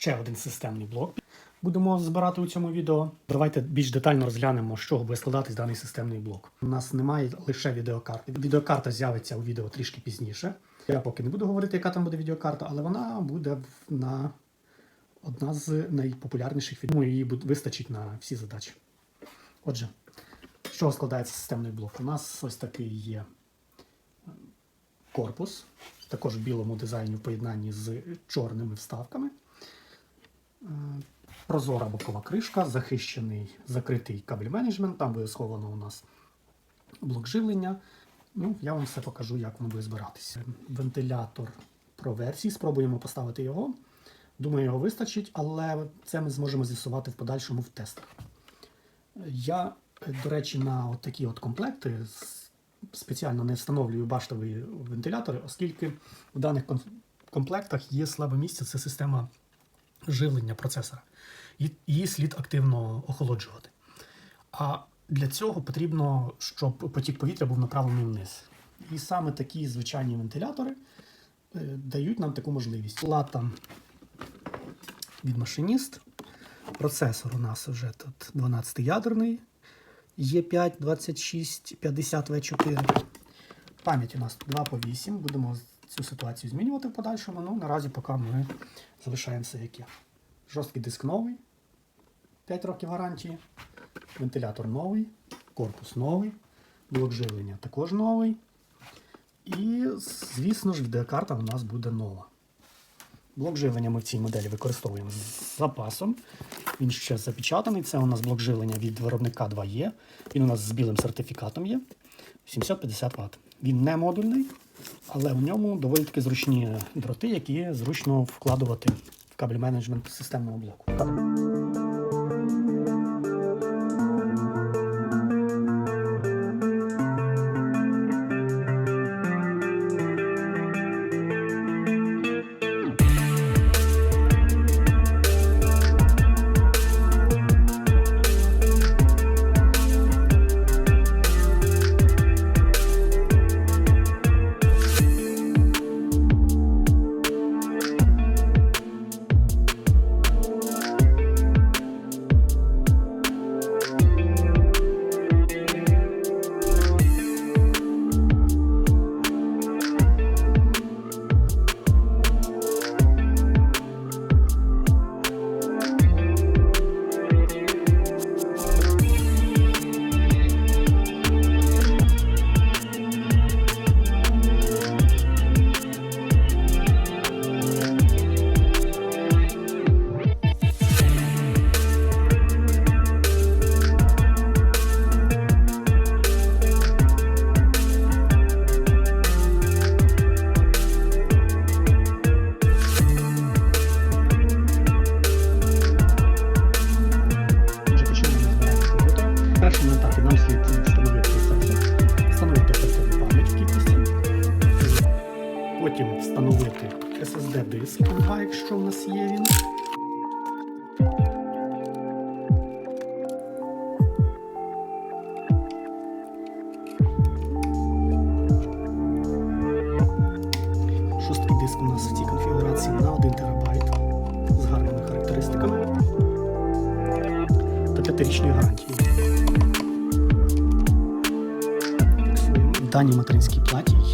ще один системний блок. Будемо збирати у цьому відео. Давайте більш детально розглянемо, з чого буде складатись даний системний блок. У нас немає лише відеокарти. Відеокарта з'явиться у відео трішки пізніше. Я поки не буду говорити, яка там буде відеокарта, але вона буде на одна з найпопулярніших відео. Її вистачить на всі задачі. Отже, з чого складається системний блок? У нас ось такий є корпус, також в білому дизайні в поєднанні з чорними вставками. Прозора бокова кришка, захищений закритий кабель менеджмент, там буде сховано у нас блок живлення. Ну, я вам все покажу, як воно буде збиратися. Вентилятор про версії, спробуємо поставити його. Думаю, його вистачить, але це ми зможемо з'ясувати в подальшому в тестах. Я, до речі, на от такі от комплекти спеціально не встановлюю баштові вентилятори, оскільки в даних комплектах є слабе місце це система живлення процесора. Її слід активно охолоджувати. А для цього потрібно, щоб потік повітря був направлений вниз. І саме такі звичайні вентилятори е, дають нам таку можливість. Плата від машиніст. Процесор у нас вже тут 12-ядерний. Є5 26 50 V4. Пам'ять у нас 2 по 8. Будемо цю ситуацію змінювати в подальшому. Ну, наразі поки ми залишаємося як є. Жорсткий диск новий. 5 років гарантії. Вентилятор новий, корпус новий, блок живлення також новий. І, звісно ж, відеокарта у нас буде нова. Блок живлення ми в цій моделі використовуємо з запасом. Він ще запечатаний. Це у нас блок живлення від виробника 2E. Він у нас з білим сертифікатом є. 750 Вт. Він не модульний, але в ньому доволі таки зручні дроти, які зручно вкладувати в кабель менеджмент системного блоку. Етапі нам слід встановити процесор, пам'ять в кількості, потім встановити SSD-диск, якщо в нас є він.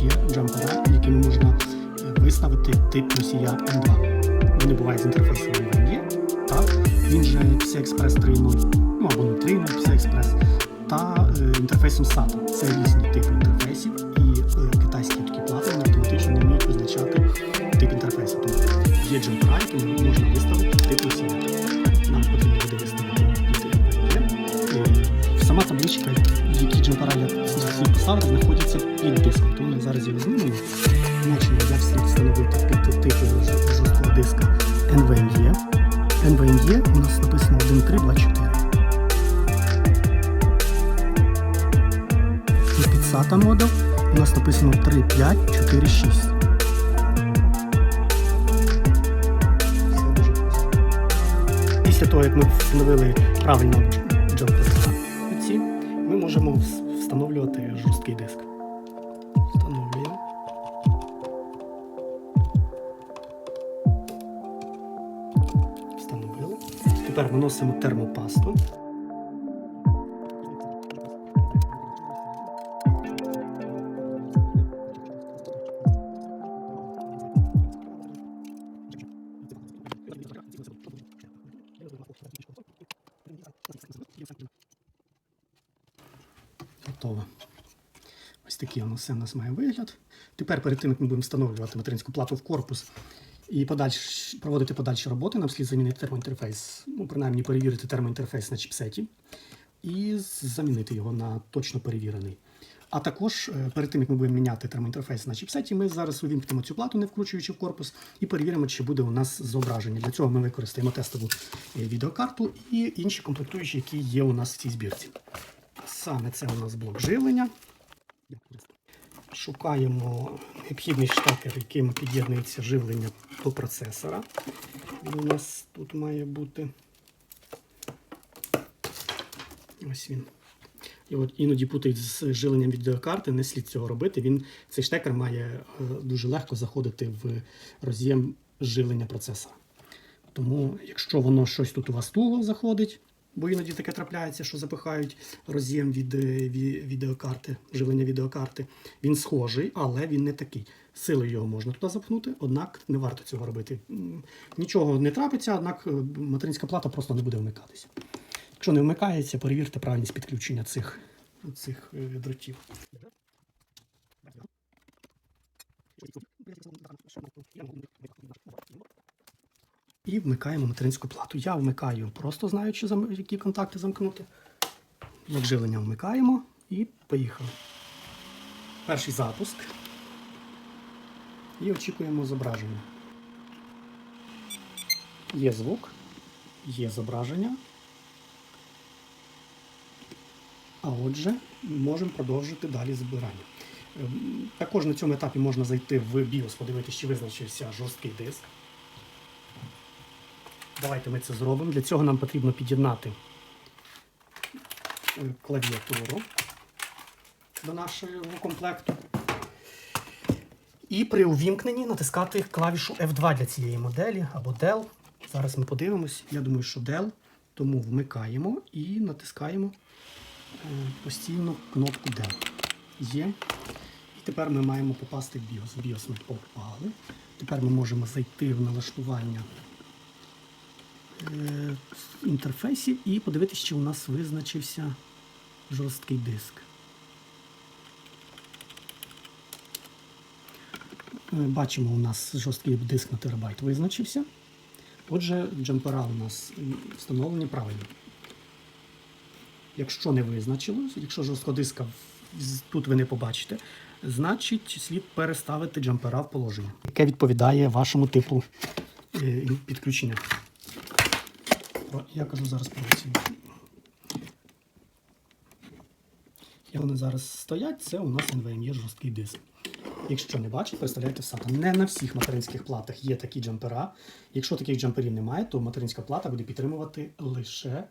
Є джампера, якими можна е, виставити тип носія M2. Вони бувають з інтерфейсом NVMe, так, він же PCI Express 3.0, ну або 0.3.0 PCI Express, та е, інтерфейсом SATA. Це різні типи інтерфейсів, і е, китайські такі плати вони автоматично не вміють визначати тип інтерфейсу. Тому є джампера, якими можна виставити тип носія. Нам потрібно буде виставити NVMe. Е, Сама табличка, які джампера я слід поставити, знаходяться під диском. Тому ми зараз його знімемо. Значення я слід встановити під типу жорсткого диска NVMe. NVMe у нас написано 1.3.2.4. І під SATA модел у нас написано 3.5.4.6. Все. Після того, як ми встановили правильно Тепер наносимо термопасту. Готово. Ось такий у нас має вигляд. Тепер перед тим, як ми будемо встановлювати материнську плату в корпус і подальш, проводити подальші роботи, нам слід замінити термоінтерфейс. Ну, принаймні перевірити термоінтерфейс на чіпсеті і замінити його на точно перевірений. А також е, перед тим, як ми будемо міняти термоінтерфейс на чіпсеті, ми зараз увімкнемо цю плату, не вкручуючи в корпус, і перевіримо, чи буде у нас зображення. Для цього ми використаємо тестову е, відеокарту і інші комплектуючі, які є у нас в цій збірці. Саме це у нас блок живлення. Шукаємо необхідний штекер, яким під'єднується живлення до процесора. Він у нас тут має бути. Ось він. І от іноді путають з живленням відеокарти, не слід цього робити. Він, Цей штекер має е, дуже легко заходити в роз'єм живлення процесора. Тому, якщо воно щось тут у вас туго заходить, бо іноді таке трапляється, що запихають роз'єм від е, відеокарти, живлення відеокарти, він схожий, але він не такий. Силою його можна туди запхнути, однак не варто цього робити. Нічого не трапиться, однак е, материнська плата просто не буде вмикатися. Якщо не вмикається, перевірте правильність підключення цих, цих е, дротів. І вмикаємо материнську плату. Я вмикаю, просто знаючи, які контакти замкнути. Блок вмикаємо і поїхали. Перший запуск. І очікуємо зображення. Є звук, є зображення. А отже, можемо продовжити далі збирання. Ем, Також на цьому етапі можна зайти в BIOS, подивитися, чи визначився жорсткий диск. Давайте ми це зробимо. Для цього нам потрібно під'єднати е, клавіатуру до нашого комплекту. І при увімкненні натискати клавішу F2 для цієї моделі або Dell. Зараз ми подивимось. Я думаю, що Dell. Тому вмикаємо і натискаємо е, постійно кнопку Dell. Є. І тепер ми маємо попасти в BIOS. BIOS ми попали. Тепер ми можемо зайти в налаштування інтерфейсів і подивитися, чи у нас визначився жорсткий диск. Е, Бачимо, у нас жорсткий диск на терабайт визначився. Отже, джампера у нас встановлені правильно. Якщо не визначилось, якщо жорсткого диска тут ви не побачите, значить слід переставити джампера в положення, яке відповідає вашому типу е, підключення. Про- Я кажу зараз про ці. І вони зараз стоять, це у нас NVMe жорсткий диск. Якщо не бачите, представляйте в SATA. Не на всіх материнських платах є такі джампера. Якщо таких джамперів немає, то материнська плата буде підтримувати лише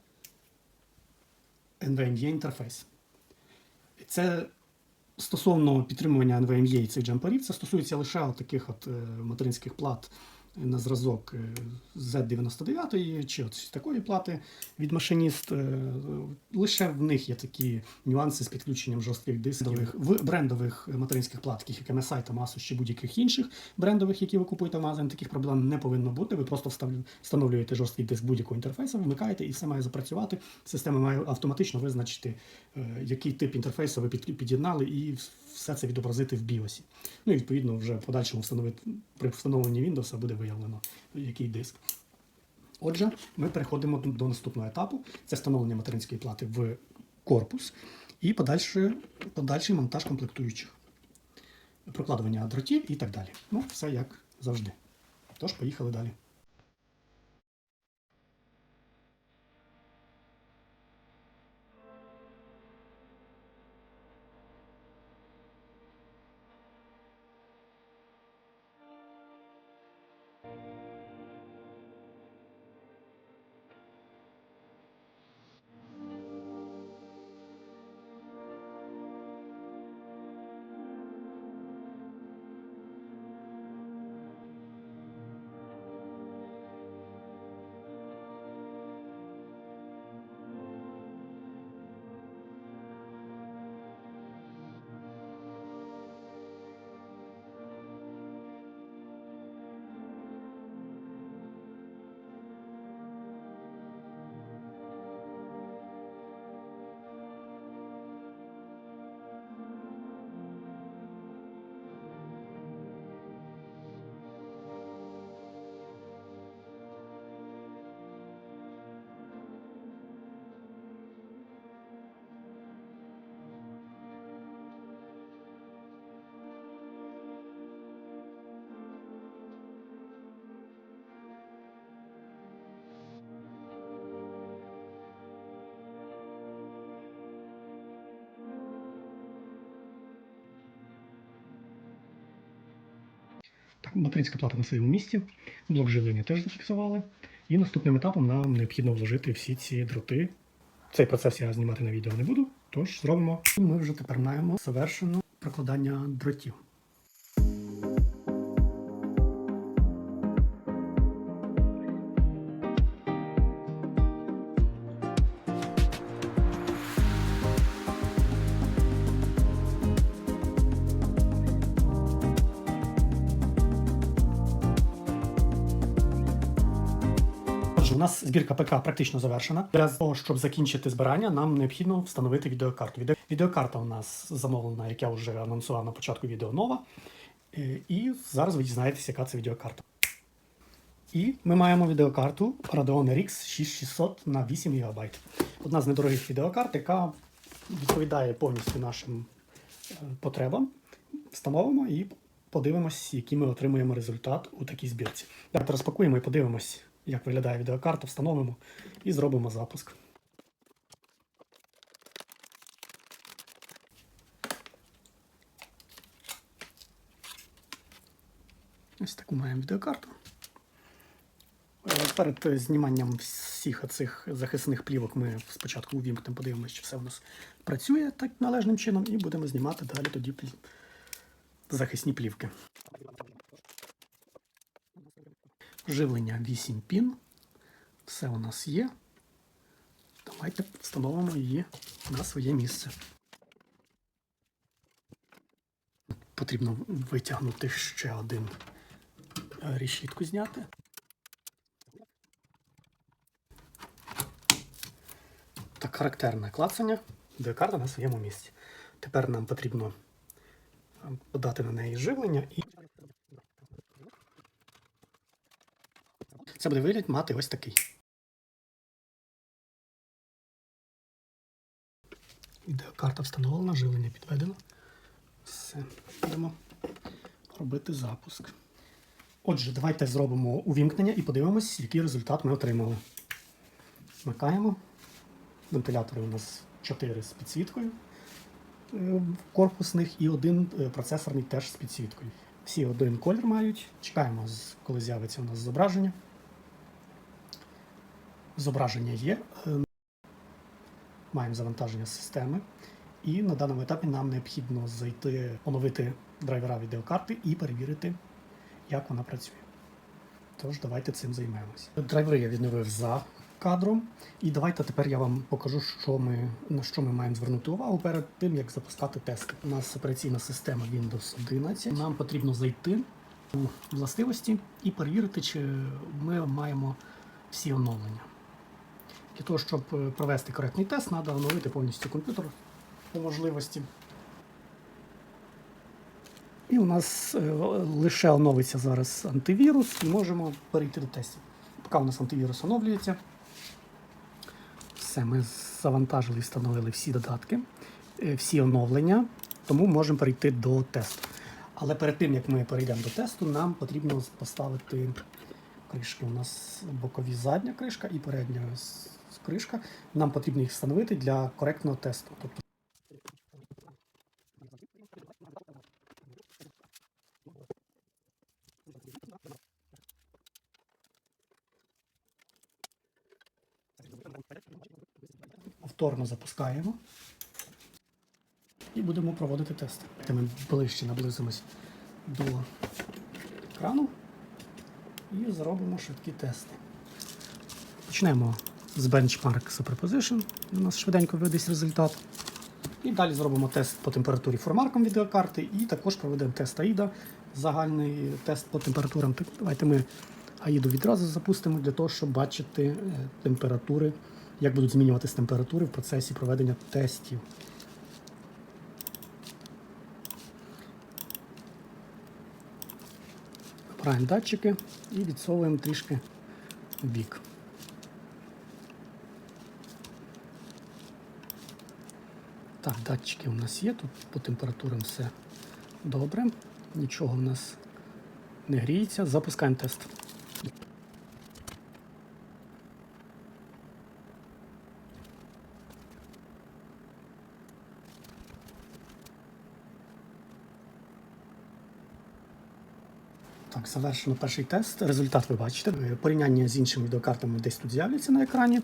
NVMe інтерфейс. Це стосовно підтримування NVMe і цих джамперів, це стосується лише от таких от е, материнських плат на зразок е, Z99 чи от такої плати від машиніст. Е, Лише в них є такі нюанси з підключенням жорстких дисків. В брендових материнських плат, таких як MSI та Asus чи будь-яких інших брендових, які ви купуєте в магазині, таких проблем не повинно бути. Ви просто встановлюєте жорсткий диск будь-якого інтерфейсу, вмикаєте і все має запрацювати. Система має автоматично визначити, е, який тип інтерфейсу ви під- під'єднали, і все це відобразити в BIOS. Ну і відповідно вже в подальшому встановити при встановленні Windows буде виявлено, який диск. Отже, ми переходимо до наступного етапу: це встановлення материнської плати в корпус і подальший, подальший монтаж комплектуючих, прокладування дротів і так далі. Ну, все як завжди. Тож, поїхали далі. Материнська плата на своєму місці, блок живлення теж зафіксували. І наступним етапом нам необхідно вложити всі ці дроти. Цей процес я знімати на відео не буду, тож зробимо. Ми вже тепер маємо завершено прокладання дротів. Нас збірка ПК практично завершена. Для того, щоб закінчити збирання, нам необхідно встановити відеокарту. Відео- Відеокарта у нас замовлена, як я вже анонсував на початку відео нова. Е, І зараз ви дізнаєтеся, яка це відеокарта. І ми маємо відеокарту Radeon RX 6600 на 8 ГБ. Одна з недорогих відеокарт, яка відповідає повністю нашим е, потребам. Встановимо і подивимось, який ми отримуємо результат у такій збірці. Давайте розпакуємо і подивимось, як виглядає відеокарта, встановимо і зробимо запуск. Ось таку маємо відеокарту. Е, Перед зніманням всіх цих захисних плівок ми спочатку увімкнемо, подивимося, чи все у нас працює так належним чином, і будемо знімати далі тоді захисні плівки. Живлення 8 пін. Все у нас є. Давайте встановимо її на своє місце. Потрібно витягнути ще один е, решітку зняти. Так, характерне клацання, карта на своєму місці. Тепер нам потрібно е, подати на неї живлення і. Це буде вигляд мати ось такий. Відеокарта встановлена, живлення підведено. Все, будемо робити запуск. Отже, давайте зробимо увімкнення і подивимось, який результат ми отримали. Вмикаємо. Вентилятори у нас 4 з підсвіткою е, корпусних і один е, процесорний теж з підсвіткою. Всі один колір мають. Чекаємо, коли з'явиться у нас зображення. Зображення є. Е, Маємо завантаження системи. І на даному етапі нам необхідно зайти, оновити драйвера відеокарти і перевірити, як вона працює. Тож давайте цим займемося. Драйвери я відновив за кадром. І давайте тепер я вам покажу, що ми, на що ми маємо звернути увагу перед тим, як запускати тести. У нас операційна система Windows 11. Нам потрібно зайти у властивості і перевірити, чи ми маємо всі оновлення. Для того, щоб е, провести коректний тест, треба оновити повністю комп'ютер по можливості. І у нас е, лише оновиться зараз антивірус, і можемо перейти до тестів. Поки у нас антивірус оновлюється. Все, ми завантажили і встановили всі додатки, е, всі оновлення, тому можемо перейти до тесту. Але перед тим, як ми перейдемо до тесту, нам потрібно поставити кришки. У нас бокові задня кришка і передня кришка. Нам потрібно їх встановити для коректного тесту. Тобто повторно запускаємо і будемо проводити тести. Ми ближче наблизимось до екрану і зробимо швидкі тести. Почнемо з Benchmark Superposition. У нас швиденько видасть результат. І далі зробимо тест по температурі формарком відеокарти, і також проведемо тест AIDA, загальний тест по температурам. Так, давайте ми AIDA відразу запустимо для того, щоб бачити е, температури, як будуть змінюватися температури в процесі проведення тестів. Вибираємо датчики і відсовуємо трішки в бік. Так, датчики у нас є, тут по температурам все добре. Нічого в нас не гріється. Запускаємо тест. Так, завершено перший тест. Результат ви бачите. Порівняння з іншими відеокартами десь тут з'являться на екрані.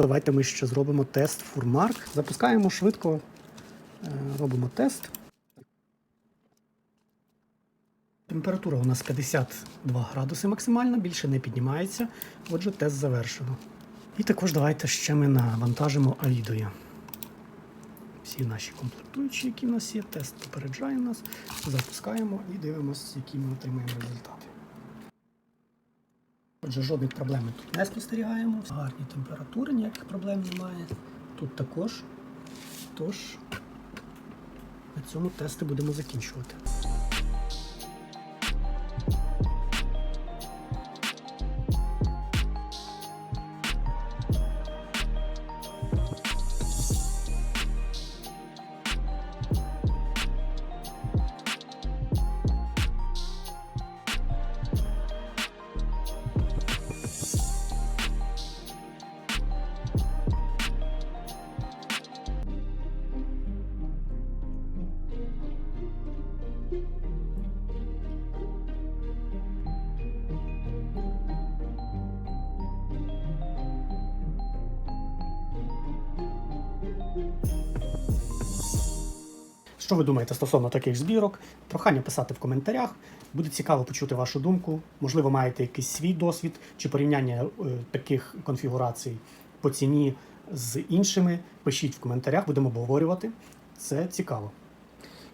Давайте ми ще зробимо тест Фурмарк. Запускаємо швидко, е, робимо тест. Температура у нас 52 градуси максимальна, більше не піднімається. Отже, тест завершено. І також давайте ще ми навантажимо Авідою. Всі наші комплектуючі, які в нас є, тест попереджає нас. Запускаємо і дивимося, які ми отримаємо результати. Отже, жодних проблем тут не спостерігаємо. Гарні температури, ніяких проблем немає. Тут також. Тож, на цьому тести будемо закінчувати. Що ви думаєте стосовно таких збірок? Прохання писати в коментарях. Буде цікаво почути вашу думку. Можливо, маєте якийсь свій досвід чи порівняння е, таких конфігурацій по ціні з іншими. Пишіть в коментарях, будемо обговорювати. Це цікаво.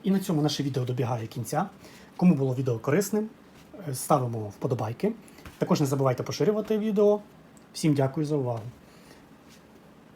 І на цьому наше відео добігає кінця. Кому було відео корисним, е, ставимо вподобайки. Також не забувайте поширювати відео. Всім дякую за увагу.